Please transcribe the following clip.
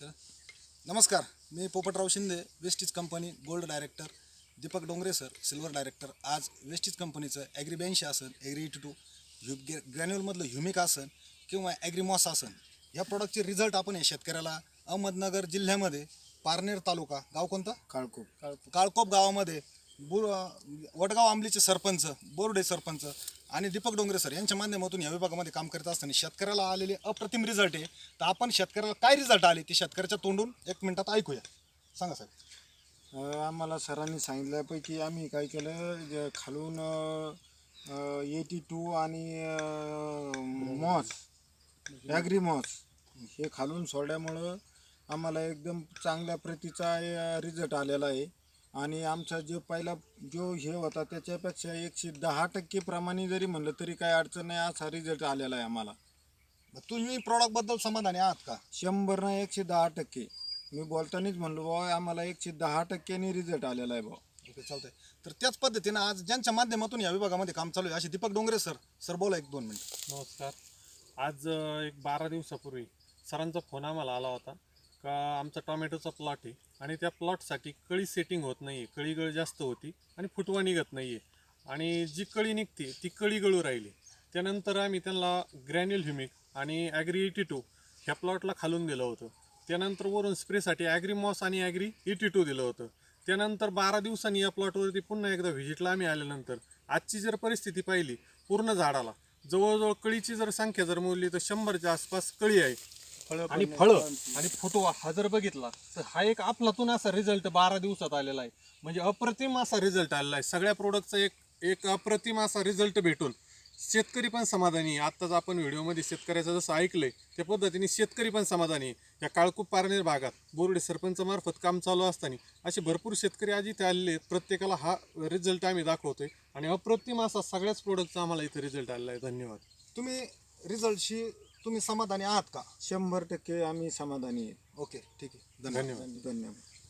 तर नमस्कार मी Popatrao Shinde Vestige company gold director Deepak Dongre sir silver director. आज Vestige कंपनीचं ॲग्री ब्याऐंशी असन ॲग्री एटी टू ह्यु ग्रॅन्युअलमधलं ह्युमिक असन किंवा ॲग्रीमॉस असन या प्रॉडक्टचे रिझल्ट आपण हे शेतकऱ्याला अहमदनगर जिल्ह्यामध्ये पारनेर तालुका गाव कोणतं? काळकूप. काळकोप गावामध्ये बुर वडगाव आंबलीचे सरपंच बोर्डे सरपंच आणि दीपक डोंगरे सर यांच्या माध्यमातून या विभागामध्ये काम करत असताना शेतकऱ्याला आलेले अप्रतिम रिझल्ट आहे. तर आपण शेतकऱ्याला काय रिझल्ट आले ते शेतकऱ्याच्या तोंडून एक मिनिटात ऐकूया सांगा साहेब. आम्हाला सरांनी सांगितल्यापैकी आम्ही काय केलं जे खालून एटी टू आणि मॉस ॲग्री मॉस हे खालून सोडल्यामुळं आम्हाला एकदम चांगल्या प्रतीचा रिझल्ट आलेला आहे. आणि आमचा जो पहिला जो हे होता त्याच्यापेक्षा एकशे दहा टक्के प्रमाणे जरी म्हणलं तरी काही अडचण नाही. असा रिझल्ट आलेला आहे आम्हाला. मग तुम्ही प्रॉडक्टबद्दल समाधानी आहात का? शंभर ना एकशे दहा टक्के. मी बोलतानाच म्हणलो बाबा आम्हाला एकशे दहा टक्क्यांनी रिझल्ट आलेला आहे भाऊ. ओके चालतंय. तर त्याच पद्धतीनं आज ज्यांच्या माध्यमातून या विभागामध्ये काम चालू आहे असे दीपक डोंगरे सर. सर बोला एक दोन मिनिट. नमस्कार. आज अ, एक बारा दिवसापूर्वी सरांचा फोन आम्हाला आला होता. का आमचा टॉमॅटोचा प्लॉट आहे. आणि त्या प्लॉटसाठी कळी सेटिंग होत नाही आहे कळी गळ जास्त होती आणि फुटवा निघत नाही आहे आणि जी कळी निघते ती कळी गळू राहिली. त्यानंतर आम्ही त्यांना ग्रॅन्युल ह्युमिक आणि ॲग्री एटी टू ह्या प्लॉटला खालून दिलं होतं. त्यानंतर वरून स्प्रेसाठी ॲग्री मॉस आणि ॲग्री एटी टू दिलं होतं. त्यानंतर बारा दिवसांनी या प्लॉटवरती पुन्हा एकदा व्हिजिटला आम्ही आल्यानंतर आजची जर परिस्थिती पाहिली पूर्ण झाडाला जवळजवळ कळीची जर संख्या जर मोजली तर शंभरच्या आसपास कळी आहे. आणि फळं आणि फुटवा हा जर बघितला तर हा एक आपलातून असा रिझल्ट बारा दिवसात आलेला आहे. म्हणजे अप्रतिम असा रिझल्ट आलेला आहे. सगळ्या प्रोडक्टचा एक एक अप्रतिम असा रिझल्ट भेटून शेतकरी पण समाधानी आहे. आत्ताच आपण व्हिडिओमध्ये शेतकऱ्याचं जसं ऐकलंय त्या पद्धतीने शेतकरी पण समाधानी आहे. या काळकूप पारनेर भागात बोर्डे सरपंचामार्फत काम चालू असताना असे भरपूर शेतकरी आज इथे आलेले आहेत. प्रत्येकाला हा रिझल्ट आम्ही दाखवतोय. आणि अप्रतिम असा सगळ्याच प्रोडक्टचा आम्हाला इथे रिझल्ट आलेला आहे. धन्यवाद. तुम्ही रिझल्टशी तुम्ही समाधानी आहात का? शंभर टक्के आम्ही समाधानी आहे. ओके ठीक आहे. धन्यवाद. धन्यवाद. धन्यवाद.